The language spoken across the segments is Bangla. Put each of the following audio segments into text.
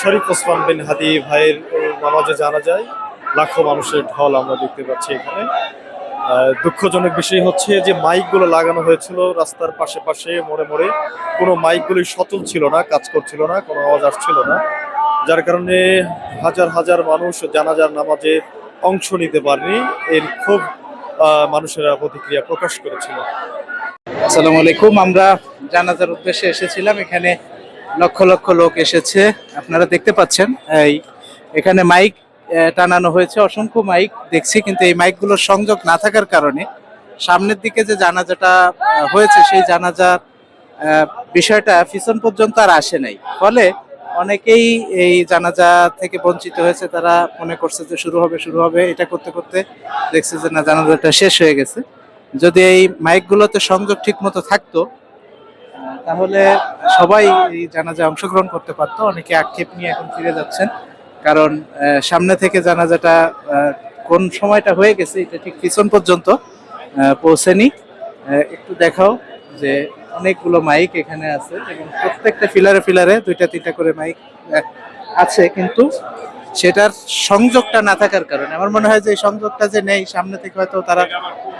শরীফ ওসমান বিন হাদি ভাইয়ের নামাজে জানা যায়, লাখো মানুষের ঢল আমরা দেখতে পাচ্ছি এখানে। দুঃখজনক বিষয় হচ্ছে যে মাইকগুলো লাগানো হয়েছিল রাস্তার পাশে পাশে, মোড়ে মোড়ে, কোনো মাইকগুলি সচল ছিল না, কাজ করছিল না, কোনো আওয়াজ আসছিল না। যার কারণে হাজার হাজার মানুষ জানাজার নামাজে অংশ নিতে পারেনি। এর খুব মানুষেরা প্রতিক্রিয়া প্রকাশ করেছিল। আসসালামু আলাইকুম। আমরা জানাজার উদ্দেশ্যে এসেছিলাম। এখানে লক্ষ লক্ষ লোক এসেছে। আপনারা দেখতে পাচ্ছেন, এই, এখানে মাইক টানানো হয়েছে। অসংখ্য মাইক দেখছি, কিন্তু এই মাইকগুলোর সংযোগ না থাকার কারণে সামনের দিকে যে জানাজাটা হয়েছে, সেই জানাজার বিষয়টা পিছন পর্যন্ত আর আসে নাই। ফলে অনেকেই এই জানাজা থেকে বঞ্চিত হয়েছে, তারা মনে করছে যে শুরু হবে শুরু হবে, এটা করতে করতে দেখছে যে না, জানাজাটা শেষ হয়ে গেছে। যদি এই মাইকগুলোতে সংযোগ ঠিক মতো থাকতো, তাহলে সবাই এই জানাজা অংশগ্রহণ করতে পারতো। অনেকে আক্ষেপ নিয়ে এখন ফিরে যাচ্ছেন, কারণ সামনে থেকে জানাজাটা কোন সময়টা হয়ে গেছে, এটা ঠিক পিছন পর্যন্ত পৌঁছেনি। একটু দেখাও যে অনেকগুলো মাইক এখানে আছে, এবং প্রত্যেকটা ফিলারে ফিলারে দুইটা, তিনটা করে মাইক আছে, কিন্তু সেটার সংযোগটা না থাকার কারণে। আমার মনে হয় যে এই সংযোগটা যে নেই, সামনে থেকে হয়তো তারা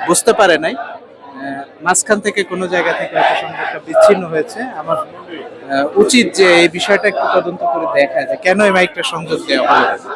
বুঝতে পারে নাই। মাঝখান থেকে কোনো জায়গা থেকে হয়তো সংযোগটা বিচ্ছিন্ন হয়েছে। আমার উচিত যে এই বিষয়টা একটু তদন্ত করে দেখা যে কেন এই মাইকটা সংযোগ দেওয়া হলো।